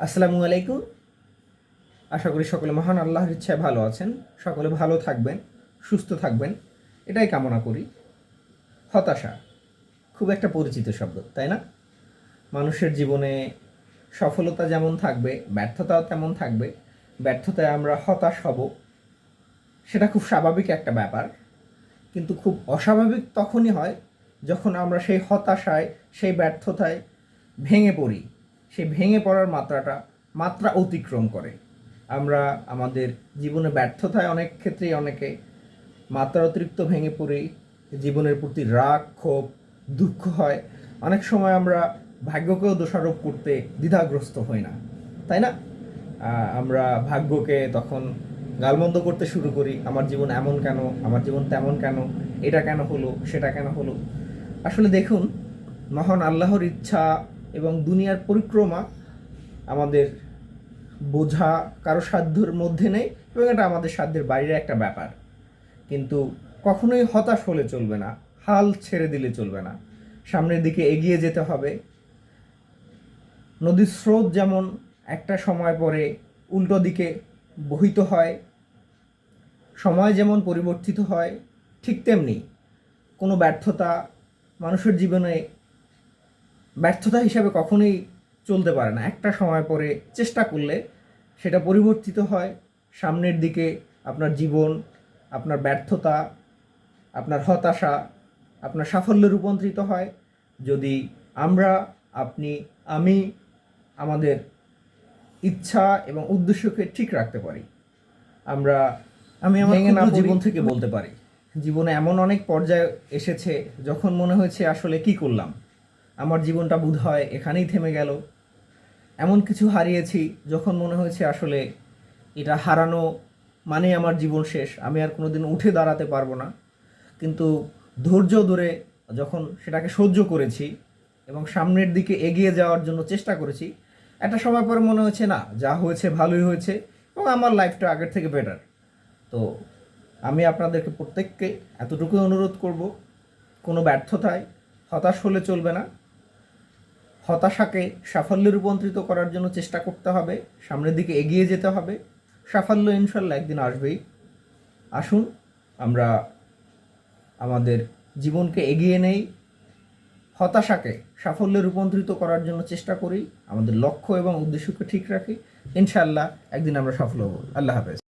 আসসালামু আলাইকুম। আশা করি সকলে মহান আল্লাহর ইচ্ছায় ভালো আছেন। সকলে ভালো থাকবেন, সুস্থ থাকবেন। এটাই কামনা করি। হতাশা খুব একটা পরিচিত শব্দ, তাই না? মানুষের জীবনে সফলতা যেমন থাকবে, ব্যর্থতাও তেমন থাকবে। ব্যর্থতায় আমরা হতাশ হব, সেটা খুব স্বাভাবিক একটা ব্যাপার। কিন্তু খুব অস্বাভাবিক তখনই হয় যখন আমরা সেই হতাশায়, সেই ব্যর্থতায় ভেঙে পড়ি। সেই ভেঙে পড়ার মাত্রাটা, মাত্রা অতিক্রম করে। আমরা আমাদের জীবনে ব্যর্থতায় অনেক ক্ষেত্রেই অনেকে মাত্রা অতিরিক্ত ভেঙে পড়ি, জীবনের প্রতি রাগ, ক্ষোভ, দুঃখ হয়। অনেক সময় আমরা ভাগ্যকেও দোষারোপ করতে দ্বিধাগ্রস্ত হই না, তাই না? আমরা ভাগ্যকে তখন গালমন্দ করতে শুরু করি, আমার জীবন এমন কেন, আমার জীবন তেমন কেন, এটা কেন হলো, সেটা কেন হলো? আসলে দেখুন, মহান আল্লাহর ইচ্ছা এবং দুনিয়ার পরিক্রমা আমাদের বোঝা কারও সাধ্যের মধ্যে নেই এবং এটা আমাদের সাধ্যের বাইরে একটা ব্যাপার। কিন্তু কখনোই হতাশ হলে চলবে না, হাল ছেড়ে দিলে চলবে না। সামনের দিকে এগিয়ে যেতে হবে। নদীর স্রোত যেমন একটা সময় পরে উল্টো দিকে বহিত হয়, সময় যেমন পরিবর্তিত হয়, ঠিক তেমনি কোনো ব্যর্থতা মানুষের জীবনে ব্যর্থতা হিসাবে কখনোই চলতে পারে না। একটা সময় পরে চেষ্টা করলে সেটা পরিবর্তিত হয়। সামনের দিকে আপনার জীবন আপনার ব্যর্থতা আপনার হতাশা আপনার সাফল্যে রূপান্তরিত হয়। যদি আমরা আপনি আমি আমাদের ইচ্ছা এবং উদ্দেশ্যকে ঠিক রাখতে পারি আমরা আমি আমার। জীবন থেকে বলতে পারি। জীবনে এমন অনেক পর্যায়ে এসেছে যখন মনে হয়েছে আসলে কি করলাম। আমার জীবনটা বোধ হয় এখানেই থেমে গেল। এমন কিছু হারিয়েছি যখন মনে হয়েছে আসলে এটা হারানো মানে আমার জীবন শেষ, আমি আর কোনোদিন উঠে দাঁড়াতে পারব না। কিন্তু ধৈর্য ধরে যখন সেটাকে সহ্য করেছি এবং সামনের দিকে এগিয়ে যাওয়ার জন্য চেষ্টা করেছি, একটা সময় পরে মনে হয়েছে, না, যা হয়েছে ভালোই হয়েছে এবং আমার লাইফটা আগের থেকে বেটার তো আমি আপনাদেরকে প্রত্যেককে এতটুকুই অনুরোধ করব, কোনো ব্যর্থতায় হতাশ হলে চলবে না। হতাশাকে সাফল্যে রূপান্তরিত করার জন্য চেষ্টা করতে হবে, সামনের দিকে এগিয়ে যেতে হবে। সাফল্য ইনশাল্লাহ একদিন আসবেই। আসুন, আমরা আমাদের জীবনকে এগিয়ে নেই। হতাশাকে সাফল্যে রূপান্তরিত করার জন্য চেষ্টা করি। আমাদের লক্ষ্য এবং উদ্দেশ্যকে ঠিক রাখি। ইনশাল্লাহ একদিন আমরা সফল হব। আল্লাহ হাফেজ।